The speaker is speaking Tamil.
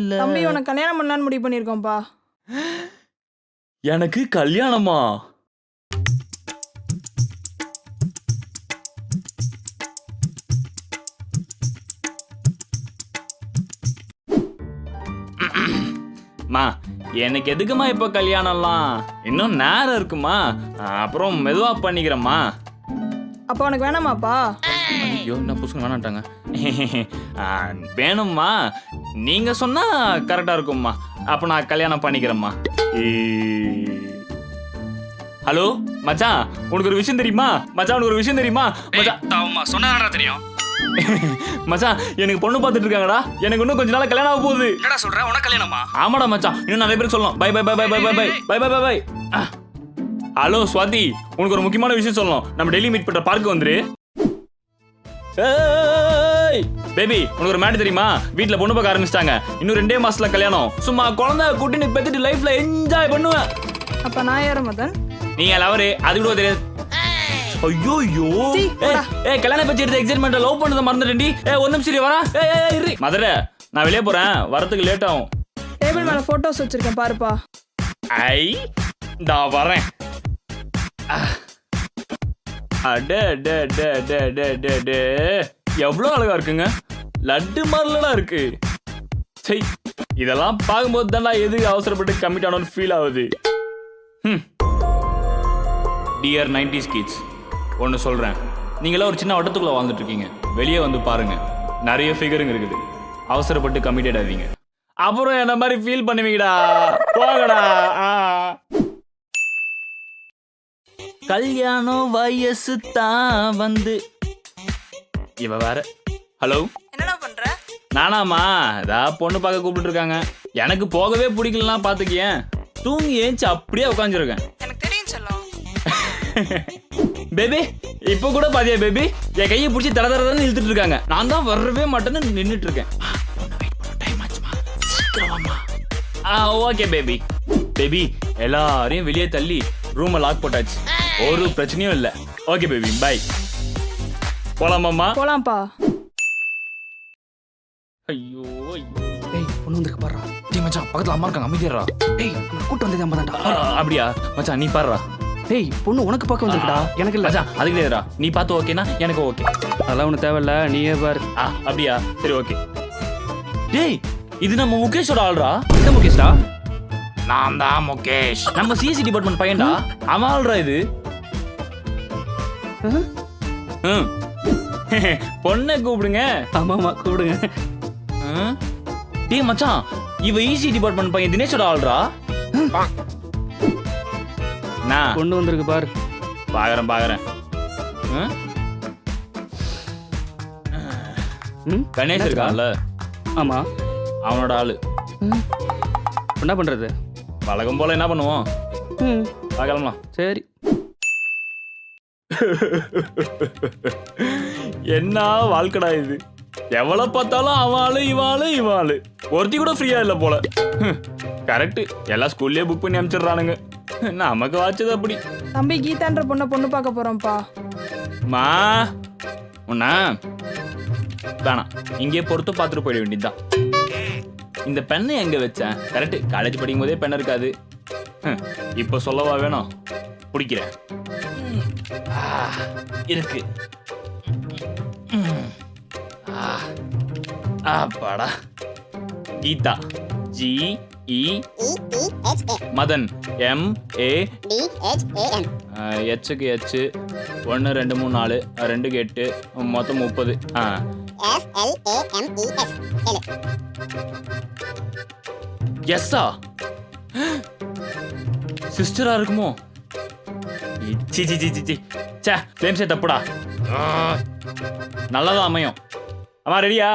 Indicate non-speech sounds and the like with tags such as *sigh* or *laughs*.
தம்பி உனக்கு கல்யாணம் பண்ணலான்னு முடிவு பண்ணியிருக்கோம்ப்பா. எனக்கு கல்யாணமா? மா எனக்கு எதுக்குமா இப்போ கல்யாணம்லாம்? இன்னும் நேரம் இருக்குமா? அப்புறம் மெதுவா பண்ணிக்கிறேம்மா. அப்போ உனக்கு வேணாமாப்பா? ஐயோ என்ன புசுங்க வேணாட்டாங்க *laughs* வேணும்மா. நீங்க சொன்னா கரெக்டா இருக்கும்மா. அப்ப நான் கல்யாணம் பண்ணிக்கிறேம்மா. ஹலோ மச்சான் உனக்கு ஒரு விஷயம் தெரியுமா? மச்சான் உனக்கு ஒரு விஷயம் தெரியுமா? மச்சான். தாவுமா சொன்னா தெரியும்? *laughs* மச்சான் எனக்கு பொண்ணு பார்த்துட்டு இருக்காங்கடா. எனக்கு இன்னும் கொஞ்ச நாள் கல்யாணம் ஆக போகுது. என்னடா சொல்ற? உனக்கு கல்யாணமா? ஆமாடா மச்சான். இன்னும் நிறைய பேர் சொல்லணும். Bye bye bye bye bye bye bye. Bye bye bye bye. Hello Swathi உனக்கு ஒரு முக்கியமான விஷயம் சொல்லணும். நம்ம டெய்லி மீட் பண்ற பார்க்க வந்துரு. ஏய் பேபி உனக்கு ஒரு மேட் தெரியுமா? வீட்ல பொண்ணு பார்க்க ஆரம்பிச்சிட்டாங்க. இன்னும் ரெண்டே மாசத்துல கல்யாணம். சும்மா குழந்தை குட்டின்னு பெத்துட்டு லைஃப்ல என்ஜாய் பண்ணுவேன். அப்ப நான் யாரு மதன்? நீங்க லவரு அது கூட தெரியாது. ஐயோ போடா. ஏய் கல்யாணம் பத்தி எடுத்த எக்ஸைட்மெண்ட் லவ் பண்ணத மறந்துட்டேன்டி. ஏய் ஒரு நிமிஷம் வரா ஏய் இரு. மதுரை நான் வெளியே போறேன். வரதுக்கு லேட் ஆகும். டேபிள் மேல போட்டோஸ் வச்சிருக்கேன் பாருப்பா. ஐ டா வரேன். அடே டே டே டே டே டே டே எவ்வளோ அழகா இருக்குங்க. லட்டு மாதிரிலடா இருக்கு. சை இதெல்லாம் பார்க்கும்போது தான்டா எது அவசரப்பட்டு கமிட் ஆனோன்னு ஃபீல் ஆகுது. டியர் நைன்டிஸ் கிட்ஸ் ஒன்று சொல்கிறேன் நீங்களாம் ஒரு சின்ன வட்டத்துக்குள்ளே வாழ்ந்துட்டுருக்கீங்க வெளியே வந்து பாருங்க. நிறைய ஃபிகருங்க இருக்குது. அவசரப்பட்டு கமிட்டட் ஆவீங்க. அப்புறம் என்ன மாதிரி ஃபீல் பண்ணுவீங்கடா? போங்கடா. ஆ. கல்யாணம் வயசு தான் வந்து. இவ வேற. ஹலோ என்னடா பண்ற? நானாமா இதா பொண்ணு பார்க்க கூப்பிட்டு இருக்காங்க எனக்கு போகவே பிடிக்கலாம் பாத்துக்கியேன் தூங்கி ஏஞ்சி அப்படியே உட்காந்துருக்கேன் எனக்கு தெரியும் செல்லம். *laughs* பேபி இப்போ கூட பாத்தியா பேபி என் கையை பிடிச்சி தர தரன்னு இழுத்துட்டு இருக்காங்க. நான் தான் வரவே மாட்டேன்னு நின்னுட்டு இருக்கேன். ஓகே பேபி பேபி எல்லாரையும் வெளியே தள்ளி ரூமை லாக் போட்டாச்சு. ஒரு பிரச்சனையும் இல்லை. ஓகே பேபி பை போலாமாம்மா போலாம்ப்பா. ஐயோ ஐயோ. டேய் பொண்ணு வந்திருக்கு பாருடா. டேய் மச்சான் பக்கத்துல அம்மா இருக்காங்க அமைதியறா டேய் நம்ம கூட்டு வந்தது அம்மா தான்டா. அப்படியா? மச்சான் நீ பாடுறா டேய் பொண்ணு உனக்கு பார்க்க வந்திருக்குடா. எனக்கு இல்ல. மச்சான் அதுக்கு இல்லையா நீ பார்த்து ஓகேனா எனக்கு ஓகே அதெல்லாம் ஒண்ணு தேவையில்ல. நீயே பாரு. ஆ அப்படியா? சரி ஓகே டேய் இது நம்ம முகேஷோட ஆள்ரா? இந்த முகேஷ்டா? நான் தான் முகேஷ். நம்ம சிஎஸ்சி டிபார்ட்மெண்ட் பையன்டா. அவன் ஆள்ரா இது. பொண்ணை கூப்பிடுங்க. ஆமா ஆமா கூப்பிடுங்க. டேய் மச்சான் இவ ஈசி டிபார்ட்மெண்ட் பையன் தினேஷோட ஆள்ரா நான் பொண்ணு வந்திருக்கு பாரு. பாக்குறேன் பாக்குறேன். கணேஷ் இருக்கான்ல. ஆமா. அவனோட ஆளு. என்ன பண்றது? வழக்கம் போல என்ன பண்ணுவோம்? பார்க்கலாமா சரி. என்ன வாழ்க்கடா இது? எவ்வளவு பார்த்தாலும் அவளு இவாளு இவாளு. ஒருத்தி கூட ஃப்ரீயா இல்ல போல. கரெக்ட் எல்லாம் ஸ்கூல்லயே புக் பண்ணி அனுப்பிச்சிடுறானுங்க. நமக்கு வாச்சது அப்படி. தம்பி கீதான்ற பொண்ணை பொண்ணு பார்க்க போறோம்ப்பா. மா உன்ன. வேணாம். இங்கே பொறுத்து பார்த்துட்டு போயிட வேண்டியதுதான். இந்த பெண்ணை எங்க வச்சேன்? கரெக்ட் காலேஜ் படிக்கும் போதே பெண் இருக்காது. இப்போ சொல்லவா வேணும்? பிடிக்கிறேன். இருக்கு. ம். ஆ, அப்பாடா Geetha. G E Madan. M A. ஹெச்சுக்கு H ஒன்று ரெண்டு மூணு நாலு ரெண்டுக்கு எட்டு மொத்தம் முப்பது. ஆ. எஸ்ஸா சிஸ்டரா இருக்குமோ? சி சி சி சி சி. சே சேம் சே தப்புடா. நல்லதா அமையும். அம்மா ரெடியா